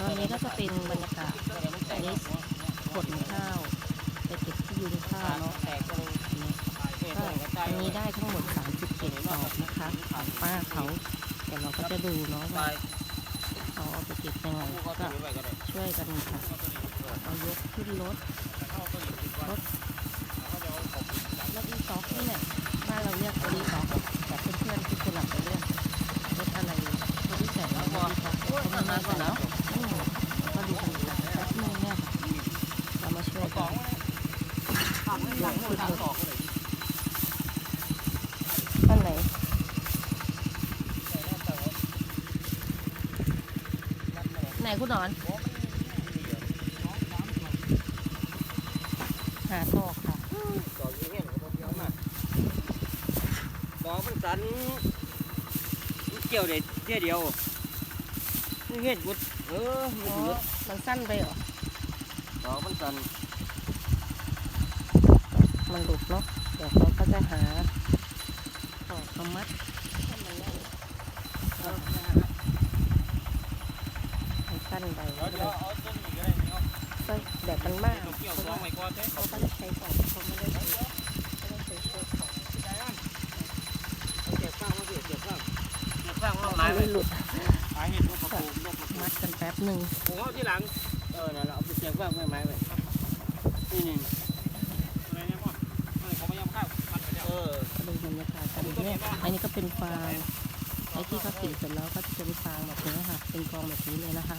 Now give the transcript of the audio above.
ตอนนี้ก็จะเป็นบรรยากาศอันนี้ขนข้าวไปเก็บที่ยูนิข้าวเนาะแตกตรงอันนี้ก็อันนี้ได้ทั้งหมด37ดอกนะคะของป้าเขาเดี๋ยวเราก็จะดูเนาะว่าเขาเอาไปเก็บยังไงก็ช่วยกันค่ะเอายกขึ้นรถรถรถอีซ็อกนี่แหละบ้านเราเรียกรถอีซ็อกแต่เพื่อนๆที่คนหลังจะเรียกรถอะไรรถที่แสนรถอีซ็อกเขาม่แน่ใจแล้วอืมก็ดูกันค่ะแป๊บนึงเนี่ยเรามาช่วยกัน หลังขึ้นรถอันไหนไหนคุณนอน หาตอกค่ะดอกเงี้ยดอกเดียวมาดอกมันสันมันเกี่ยวเด็ดเที่ยเดียวนี่เห็ดบุดเออมันสั้นไปเหรอดอกมันสัน หลุดเนาะเดี๋ยวเขาก็จะหาตอกมามัดให้มันแน่นมันสั้นไปเดี๋ยวเดี๋ยวเอาต้นนี้ก็ได้เนาะก็แบบมันมากเกี่ยวเพราะสองไม้ก้อนเด้เขาก็จะใช้ตอกเขาไม่ได้ใช้ไม่ได้ใช้เชือกของเก็บข้างมาสิเก็บข้างเก็บข้างมาไม้มันไว้ไม่หลุดหาเห็ดนกกระปูนกกระปูมัดกันแป๊บหนึ่งผมเอาที่หลังเออนั่นแหละเอาไปเก็บข้างไว้ไม้ไว้นี่นี่อะไรเนี่ยพ่อเขาไม่ยอมข้าวเออ ก็ดูบร รยากาศกันเนี่ยอันนี้ก็เป็นฟางไอ้ที่เขาสีเสร็จแล้วก็จะเป็นฟางแบบนี้ค่ะ เป็นกองแบบนี้เลยนะคะ